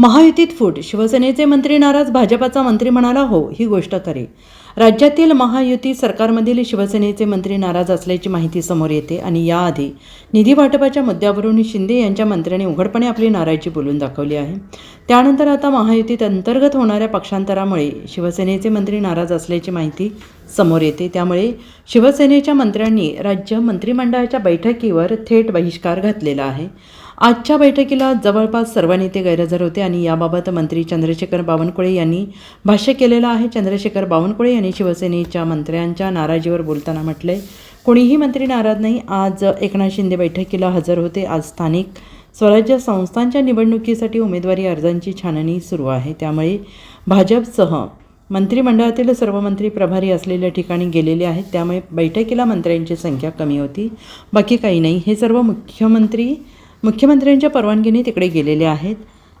महायुतीत फूट. शिवसेनेचे मंत्री नाराज भाजपाचा मंत्री म्हणाला हो ही गोष्ट खरी. राज्यातील महायुती सरकारमधील शिवसेनेचे मंत्री नाराज असल्याची माहिती समोर येते आणि याआधी निधी वाटपाच्या मुद्द्यावरून शिंदे यांच्या मंत्र्यांनी उघडपणे आपली नाराजी बोलून दाखवली आहे. त्यानंतर आता महायुतीत अंतर्गत होणाऱ्या पक्षांतरामुळे शिवसेनेचे मंत्री नाराज असल्याची माहिती समोर येते. त्यामुळे शिवसेनेच्या मंत्र्यांनी राज्य मंत्रिमंडळाच्या बैठकीवर थेट बहिष्कार घातलेला आहे. आजच्या बैठकीला जवळपास सर्व नेते गैरहजर होते आणि याबाबत मंत्री चंद्रशेखर बावनकुळे यांनी भाष्य केलेलं आहे. चंद्रशेखर बावनकुळे यांनी शिवसेनेच्या मंत्र्यांच्या नाराजीवर बोलताना म्हटलंय कोणीही मंत्री नाराज नाही. आज एकनाथ शिंदे बैठकीला हजर होते. आज स्थानिक स्वराज्य संस्थांच्या निवडणुकीसाठी उमेदवारी अर्जांची छाननी सुरू आहे. त्यामुळे भाजपसह मंत्रिमंडळातील सर्व मंत्री प्रभारी असलेल्या ठिकाणी गेलेले आहेत. त्यामुळे बैठकीला मंत्र्यांची संख्या कमी होती. बाकी काही नाही. हे सर्व मुख्यमंत्री मुख्यमंत्र्यांच्या परवानगीने तिकडे गेलेले आहेत.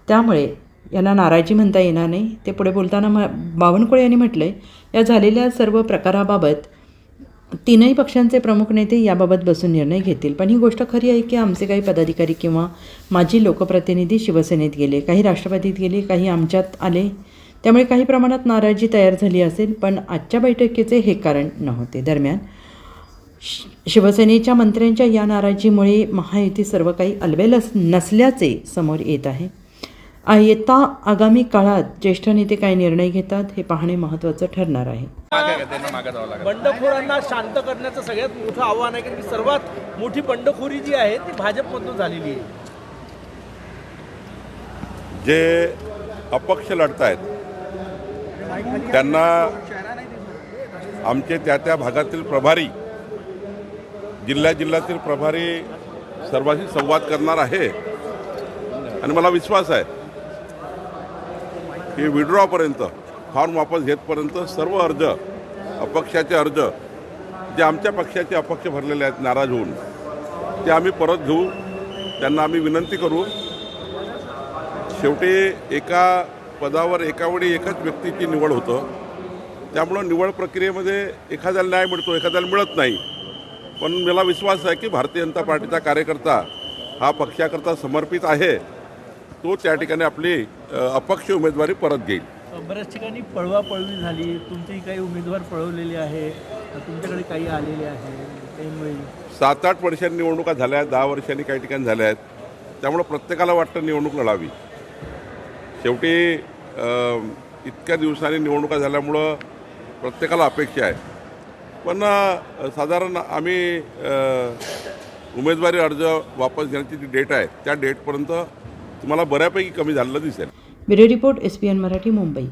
त्यामुळे याला नाराजी म्हणता येणार नाही. ते पुढे बोलताना म बावनकुळे यांनी म्हटलं आहे या झालेल्या सर्व प्रकाराबाबत तीनही पक्षांचे प्रमुख नेते याबाबत बसून निर्णय घेतील. पण ही गोष्ट खरी आहे की आमचे काही पदाधिकारी किंवा माजी लोकप्रतिनिधी शिवसेनेत गेले काही राष्ट्रवादीत गेले काही आमच्यात आले. त्यामुळे काही प्रमाणात नाराजी तयार झाली असेल पण आजच्या बैठकीचे हे कारण नव्हते. दरम्यान शिवसेनेच्या मंत्र्यांच्या या नाराजीमुळे महायुती सर्व काही अलबेल नसल्याचे समोर येत आहे. येता आगामी काळात ज्येष्ठ नेते काय निर्णय घेतात हे पाहणे महत्त्वाचं ठरणार आहे. बंडखोरांना शांत करण्याचं सगळ्यात मोठं आव्हान आहे कारण की सर्वात मोठी बंडखोरी जी आहे ती भाजपमधून झालेली आहे. जे अपक्ष लढत आहेत त्यांना आमचे त्या त्या भागातील प्रभारी जिल्ह्या जिल्ह्यातील प्रभारी सर्वांशी संवाद करणार आहे. आणि मला विश्वास आहे की विड्रॉपर्यंत फॉर्म वापस घेतपर्यंत सर्व अर्ज अपक्षाचे अर्ज जे आमच्या पक्षाचे अपक्ष भरलेले आहेत नाराज होऊन ते आम्ही परत घेऊ. त्यांना आम्ही विनंती करू. शेवटी एका पदावर एकावेळी एकाच व्यक्तीची निवड होतं. त्यामुळं निवड प्रक्रियेमध्ये एखाद्याला न्याय मिळतो एखाद्याला मिळत नाही. पण मला विश्वास आहे की भारतीय जनता पार्टीचा कार्यकर्ता हा पक्षाकरता समर्पित आहे. तो त्या ठिकाणी आपली अपक्ष उमेदवारी परत घेईल. बऱ्याच ठिकाणी पळवापळवी झाली. तुमची काही उमेदवार पळवलेले आहे. तुमच्याकडे काही आलेले आहे. सात आठ वर्षांनी निवडणुका झाल्या आहेत. दहा वर्षांनी काही ठिकाणी झाल्या आहेत. त्यामुळं प्रत्येकाला वाटतं निवडणूक लढावी. शेवटी इतक्या दिवसांनी निवडणुका झाल्यामुळं प्रत्येकाला अपेक्षा आहे. पण साधारण आम्ही उमेदवारी अर्ज वापस घेण्याची जी डेट आहे त्या डेटपर्यंत तुम्हाला बऱ्यापैकी कमी झालेलं दिसेल. Bureau report S P N Marathi Mumbai.